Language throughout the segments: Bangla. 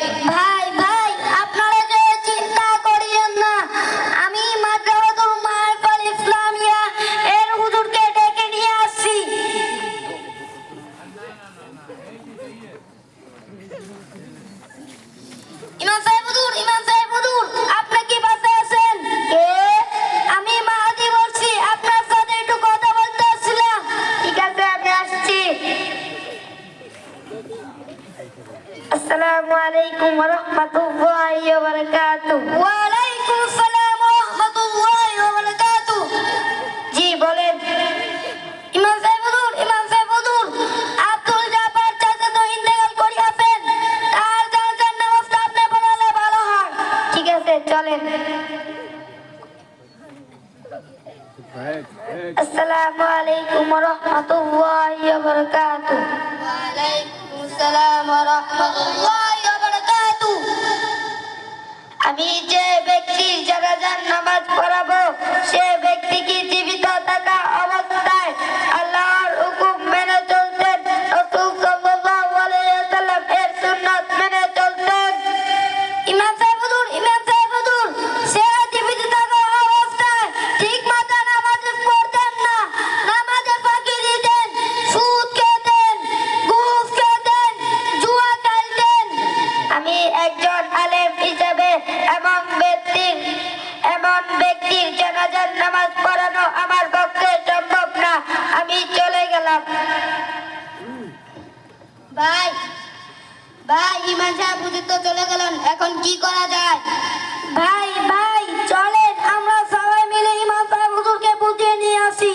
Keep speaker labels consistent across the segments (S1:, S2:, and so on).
S1: Bye. Bye. Assalamualaikum warahmatullahi wabarakatuh. Waalaikumsalam warahmatullahi wabarakatuh. আমি যে ব্যক্তি যারা যার নামাজ পড়াবো সে ব্যক্তি কি জীবিত থাকা ভাই ভাই ইমান সাহেব বুঝি তো চলে গেলেন, এখন কি করা যায়? ভাই ভাই, চলেন, আমরা সবাই মিলে ইমান সাহেব হুজুরকে বুঝিয়ে নিয়ে আসি।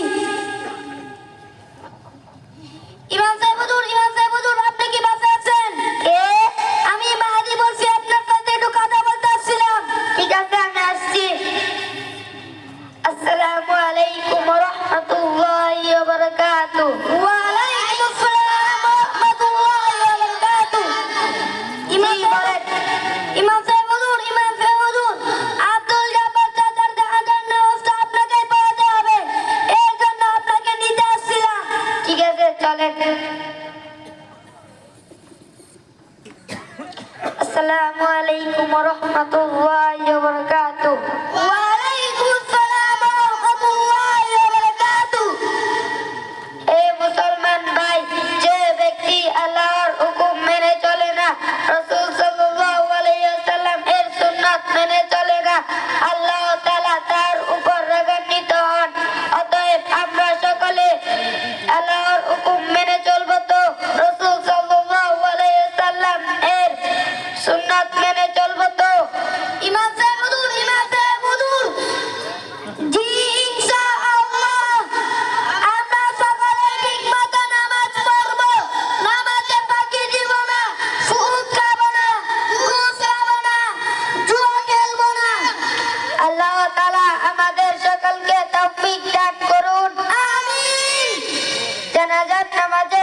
S1: জানাজার নামাজ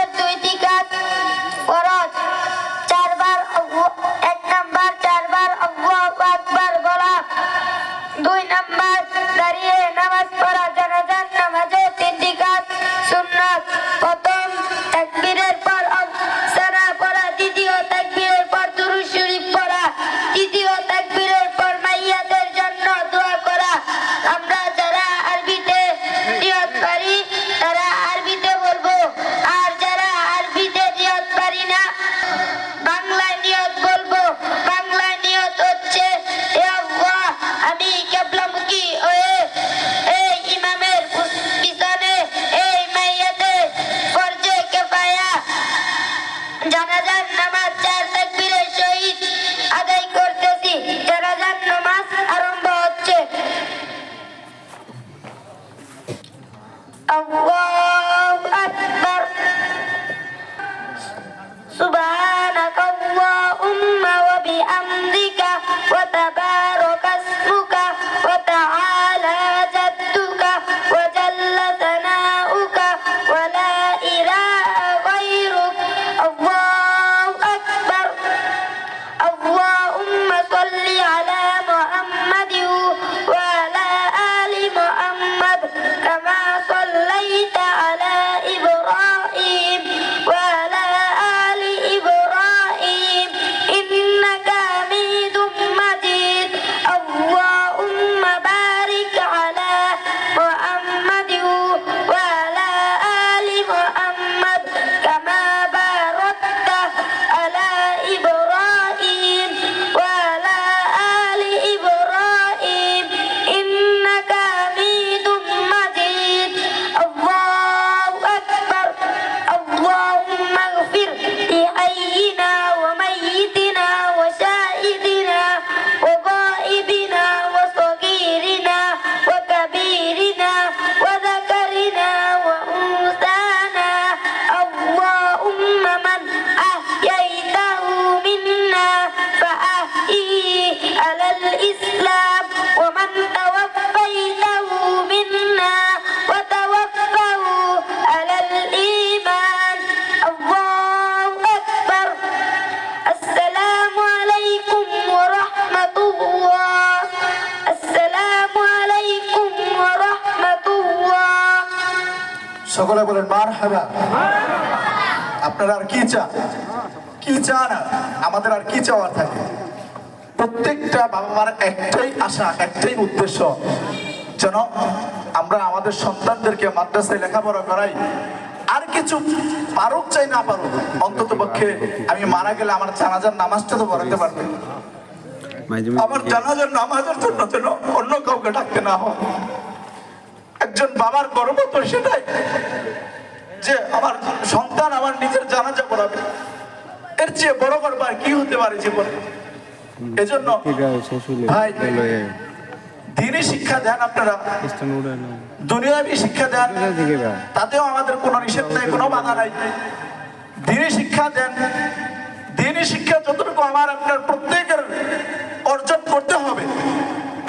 S2: সকলে বলেন মার হাবা। আপনারা আর কি চান? কি চান? আমাদের আর কি চাওয়ার থাকে? প্রত্যেকটা বাবা মার একটাই আশা একটাই উদ্দেশ্য। যেন আমরা আমাদের সন্তানদেরকে মাদ্রাসায় লেখাপড়া করাই। আর কিছু পারুক চাই না পারুক অন্তত পক্ষে আমি মারা গেলে আমার জানাজার নামাজটা তো পড়াতে পারবে। আমার জানাজার নামাজের জন্য যেন অন্য কাউকে ডাকতে না হয়। একজন বাবার গর্ব তো সেটাই যে আমার সন্তান আমার নিজের জানাজা পড়াবে এর চেয়ে বড় গর্ব আর কি হতে পারে জীবনে? এজন্য ভাই দিনই শিক্ষা দেন আপনারা। দুনিয়াবি শিক্ষা দেন। তাতেও আমাদের কোনো নিষেধ নাই কোনো বাধা নাই। দিনই শিক্ষা দেন। দিনই শিক্ষা যতটুকু আমার আপনার প্রত্যেকের অর্জন করতে হবে।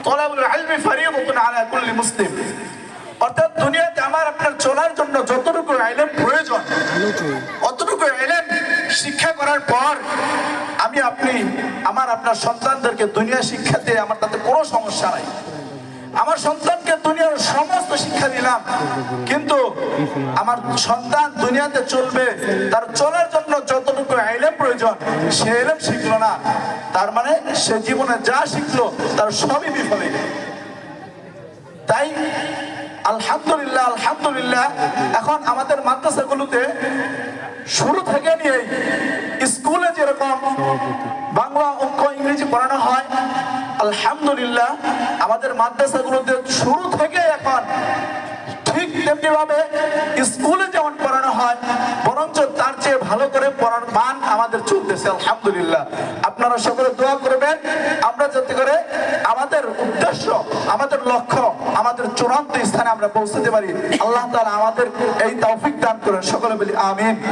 S2: তলাবুল আলমি ফারিয়াতুন আলা কুল্লি মুসলিম। অর্থাৎ দুনিয়াতে আমার আপনার চলার জন্য যতটুকু আইলেম প্রয়োজন, অতটুকু এলেন শিক্ষা করার পর আমি আপনি, আমার আপনার সন্তানদেরকে দুনিয়া শিক্ষা দিয়ে আমার তাতে কোনো সমস্যা নাই। আমার সন্তানকে দুনিয়ার সমস্ত শিক্ষা দিলাম, কিন্তু আমার সন্তান দুনিয়াতে চলবে, তার চলার জন্য যতটুকু আইলেম প্রয়োজন, সে এলেম শিখলো না। তার মানে সে জীবনে যা শিখলো, তার সবই বিফলে তাই আলহামদুলিল্লাহ আলহামদুলিল্লাহ। এখন আমাদের মাদ্রাসাগুলোতে শুরু থেকে নিয়ে স্কুলে যেরকম বাংলা অঙ্ক, ইংরেজি পড়ানো হয়, আলহামদুলিল্লাহ, আমাদের মাদ্রাসাগুলোতে শুরু থেকে এখন ঠিক তেমনি ভাবে স্কুলে যেমন পড়ানো হয়, বরঞ্চ তার চেয়ে ভালো করে পড়ার মান আমাদের চলতেছে, আলহামদুলিল্লাহ। আপনারা সকলে দোয়া করবেন, আমরা যাতে করে আমাদের উদ্দেশ্য, আমাদের লক্ষ্য আমাদের চূড়ান্ত স্থানে আমরা পৌঁছতে পারি। আল্লাহ তালা আমাদের এই তৌফিক দান করেন। সকলে বলি, আমিন।